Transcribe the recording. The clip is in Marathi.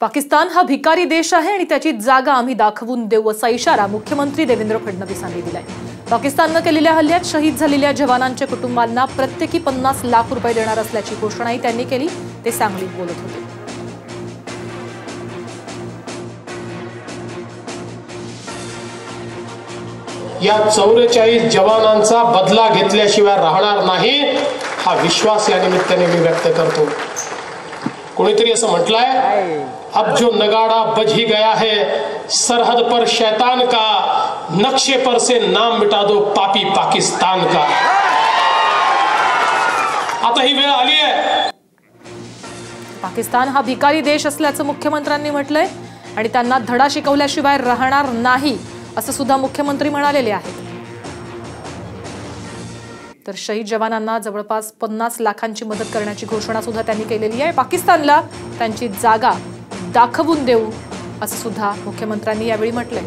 पाकिस्तान हा भिकारी देश आहे आणि त्याची जागा आम्ही दाखवून देऊ असा इशारा मुख्यमंत्री देवेंद्र फडणवीसांनी दिलाय. पाकिस्ताननं केलेल्या हल्ल्यात शहीद झालेल्या जवानांच्या कुटुंबांना प्रत्येकी पन्नास लाख रुपये देणार असल्याची घोषणाही त्यांनी केली ते सांगलीत बोलत होते. या चौवेचाळीस जवानांचा बदला घेतल्याशिवाय राहणार नाही हा विश्वास या निमित्ताने मी व्यक्त करतो. कोणीतरी असं म्हटलंय? अब जो नगाड़ा बज ही गया है सरहद पर शैतान का नक्शे पर से नाम मिटा दो पापी पाकिस्तान का। आता ही वेळ आली आहे। पाकिस्तान हा भिकारी देश असल्याचं मुख्यमंत्र्यांनी म्हटलंय आणि त्यांना धडा शिकवल्याशिवाय राहणार नाही असं सुद्धा मुख्यमंत्री म्हणालेले आहेत. तर शहीद जवानांना जवळपास पन्नास लाखांची मदत करण्याची घोषणा सुद्धा त्यांनी केलेली आहे. पाकिस्तानला त्यांची जागा दाखवून देऊ असं सुद्धा मुख्यमंत्र्यांनी यावेळी म्हटलंय.